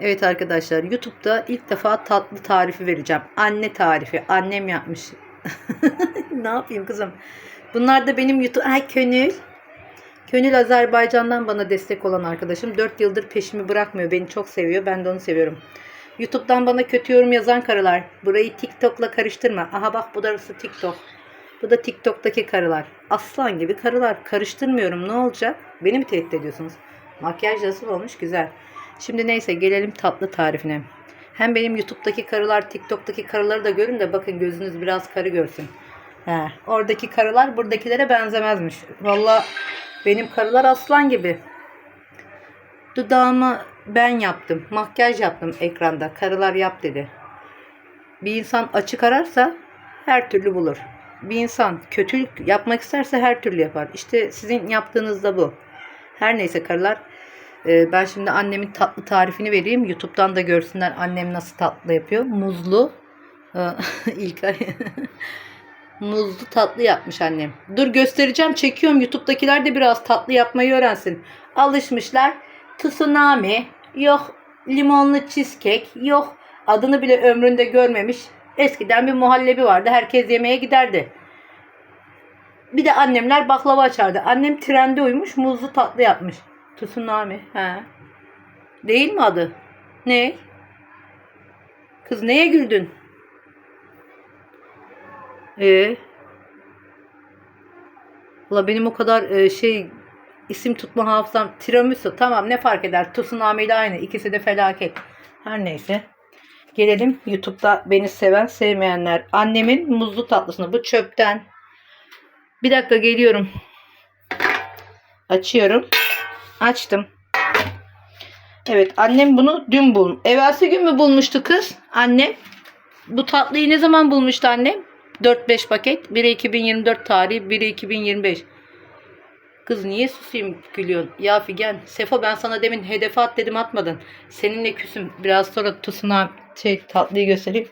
Evet arkadaşlar YouTube'da ilk defa tatlı tarifi vereceğim. Anne tarifi. Annem yapmış. ne yapayım kızım? Bunlar da benim YouTube... Ay Könül. Könül Azerbaycan'dan bana destek olan arkadaşım. 4 yıldır peşimi bırakmıyor. Beni çok seviyor. Ben de onu seviyorum. YouTube'dan bana kötü yorum yazan karılar. Burayı TikTok'la karıştırma. Aha bak bu da TikTok. Bu da TikTok'taki karılar. Aslan gibi karılar. Karıştırmıyorum. Ne olacak? Beni mi tehdit ediyorsunuz? Makyaj nasıl olmuş? Güzel. Şimdi neyse gelelim tatlı tarifine. Hem benim YouTube'daki karılar, TikTok'taki karıları da görün de bakın gözünüz biraz karı görsün. He, oradaki karılar buradakilere benzemezmiş. Valla benim karılar aslan gibi. Dudağımı ben yaptım. Makyaj yaptım ekranda. Karılar yap dedi. Bir insan açık ararsa her türlü bulur. Bir insan kötülük yapmak isterse her türlü yapar. İşte sizin yaptığınız da bu. Her neyse karılar. E, Ben şimdi annemin tatlı tarifini vereyim. Youtube'dan da görsünler annem nasıl tatlı yapıyor. Muzlu. e, ilk. Muzlu tatlı yapmış annem. Dur göstereceğim. Çekiyorum. Youtube'dakiler de biraz tatlı yapmayı öğrensin. Alışmışlar. Tsunami. Yok limonlu cheesecake. Yok adını bile ömründe görmemiş. Eskiden bir muhallebi vardı. Herkes yemeğe giderdi. Bir de annemler baklava açardı. Annem trende uymuş. Muzlu tatlı yapmış. Tsunami. He. Değil mi adı? Ne? Kız neye güldün? Ee? Valla benim o kadar e, şey isim tutma hafızam tiramisu tamam ne fark eder tsunami ile aynı ikisi de felaket her neyse gelelim YouTube'da beni seven sevmeyenler annemin muzlu tatlısını bu çöpten bir dakika geliyorum açıyorum açtım evet annem bunu dün bul evvelsi gün mü bulmuştu kız annem bu tatlıyı ne zaman bulmuştu annem 4-5 paket biri 2024 tarihi biri 2025 Kız niye susayım gülüyorsun? Ya Figen, Sefo ben sana demin hedefe at dedim atmadın. Seninle küsüm. Biraz sonra tusuna şey tatlıyı göstereyim.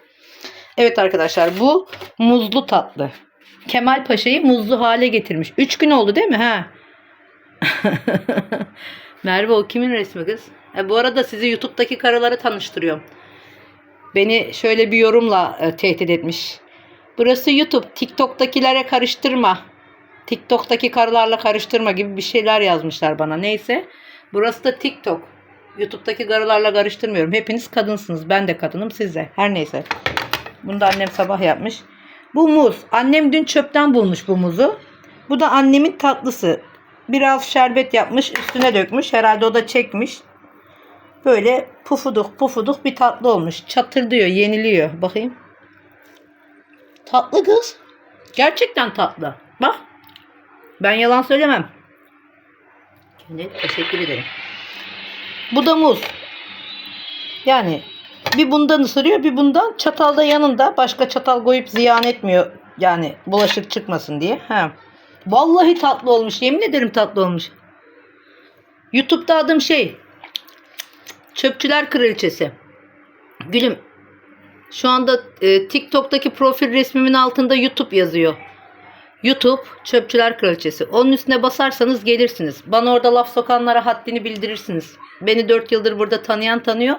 Evet arkadaşlar bu muzlu tatlı. Kemal Paşa'yı muzlu hale getirmiş. 3 gün oldu değil mi? Ha. Merve o kimin resmi kız? E, bu arada sizi YouTube'daki karıları tanıştırıyorum. Beni şöyle bir yorumla e, tehdit etmiş. Burası YouTube. TikTok'takilere karıştırma. TikTok'taki karılarla karıştırma gibi bir şeyler yazmışlar bana. Neyse. Burası da TikTok. YouTube'daki karılarla karıştırmıyorum. Hepiniz kadınsınız. Ben de kadınım siz de. Her neyse. Bunu da annem sabah yapmış. Bu muz. Annem dün çöpten bulmuş bu muzu. Bu da annemin tatlısı. Biraz şerbet yapmış. Üstüne dökmüş. Herhalde o da çekmiş. Böyle pufuduk pufuduk bir tatlı olmuş. Çatır diyor. Yeniliyor. Bakayım. Tatlı kız. Gerçekten tatlı. Bak. Ben yalan söylemem. Şimdi teşekkür ederim. Bu da muz. Yani bir bundan ısırıyor bir bundan çatalda yanında başka çatal koyup ziyan etmiyor. Yani bulaşık çıkmasın diye. Ha. Vallahi tatlı olmuş. Yemin ederim tatlı olmuş. YouTube'da adım şey. Çöpçüler Kraliçesi. Gülüm. Şu anda e, TikTok'taki profil resmimin altında YouTube yazıyor. YouTube Çöpçüler Kraliçesi. Onun üstüne basarsanız gelirsiniz. Bana orada laf sokanlara haddini bildirirsiniz. Beni 4 yıldır burada tanıyan tanıyor.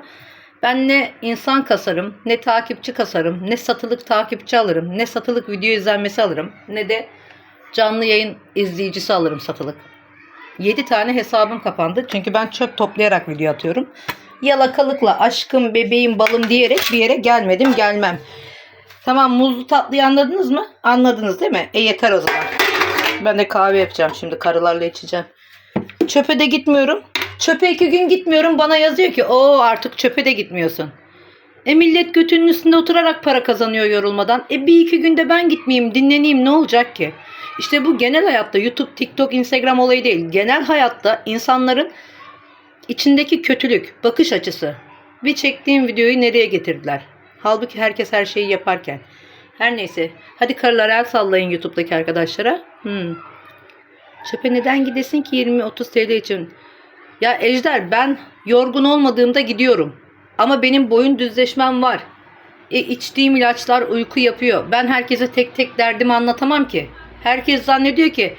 Ben ne insan kasarım, ne takipçi kasarım, ne satılık takipçi alırım, ne satılık video izlenmesi alırım, ne de canlı yayın izleyicisi alırım satılık. 7 tane hesabım kapandı. Çünkü ben çöp toplayarak video atıyorum. Yalakalıkla aşkım, bebeğim, balım diyerek bir yere gelmedim, gelmem. Tamam muzlu tatlıyı anladınız mı? Anladınız değil mi? E yeter o zaman. Ben de kahve yapacağım şimdi karılarla içeceğim. Çöpe de gitmiyorum. Çöpe iki gün gitmiyorum. Bana yazıyor ki o artık çöpe de gitmiyorsun. E millet götünün üstünde oturarak para kazanıyor yorulmadan. E bir iki günde ben gitmeyeyim dinleneyim ne olacak ki? İşte bu genel hayatta YouTube, TikTok, Instagram olayı değil. Genel hayatta insanların içindeki kötülük, bakış açısı. Bir çektiğim videoyu nereye getirdiler? Halbuki herkes her şeyi yaparken. Her neyse. Hadi karılar el sallayın YouTube'daki arkadaşlara. Hmm. Çöpe neden gidesin ki 20-30 TL için? Ya Ejder ben yorgun olmadığımda gidiyorum. Ama benim boyun düzleşmem var. E, içtiğim ilaçlar uyku yapıyor. Ben herkese tek tek derdimi anlatamam ki. Herkes zannediyor ki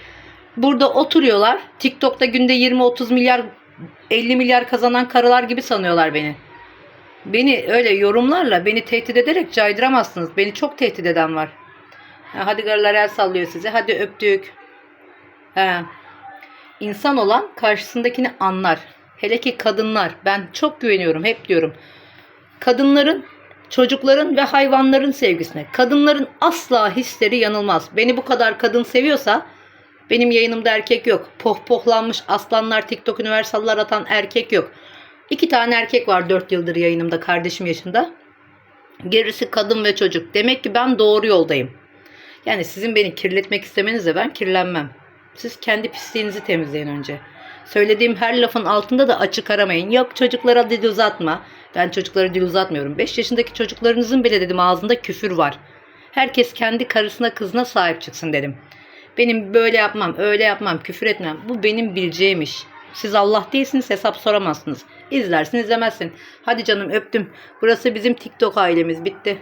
burada oturuyorlar. TikTok'ta günde 20-30 milyar 50 milyar kazanan karılar gibi sanıyorlar beni. Beni öyle yorumlarla beni tehdit ederek caydıramazsınız. Beni çok tehdit eden var. Ha, hadi garılar el sallıyor size. Hadi öptük. He. İnsan olan karşısındakini anlar. Hele ki kadınlar. Ben çok güveniyorum. Hep diyorum. Kadınların, çocukların ve hayvanların sevgisine. Kadınların asla hisleri yanılmaz. Beni bu kadar kadın seviyorsa benim yayınımda erkek yok. Pohpohlanmış aslanlar, TikTok üniversallar atan erkek yok. İki tane erkek var 4 yıldır yayınımda kardeşim yaşında. Gerisi kadın ve çocuk. Demek ki ben doğru yoldayım. Yani sizin beni kirletmek istemenizle ben kirlenmem. Siz kendi pisliğinizi temizleyin önce. Söylediğim her lafın altında da açık aramayın. Yok çocuklara dil uzatma. Ben çocuklara dil uzatmıyorum. 5 yaşındaki çocuklarınızın bile dedim ağzında küfür var. Herkes kendi karısına kızına sahip çıksın dedim. Benim böyle yapmam, öyle yapmam, küfür etmem. Bu benim bileceğim iş. Siz Allah değilsiniz hesap soramazsınız. İzlersin izlemezsin. Hadi canım öptüm. Burası bizim TikTok ailemiz bitti.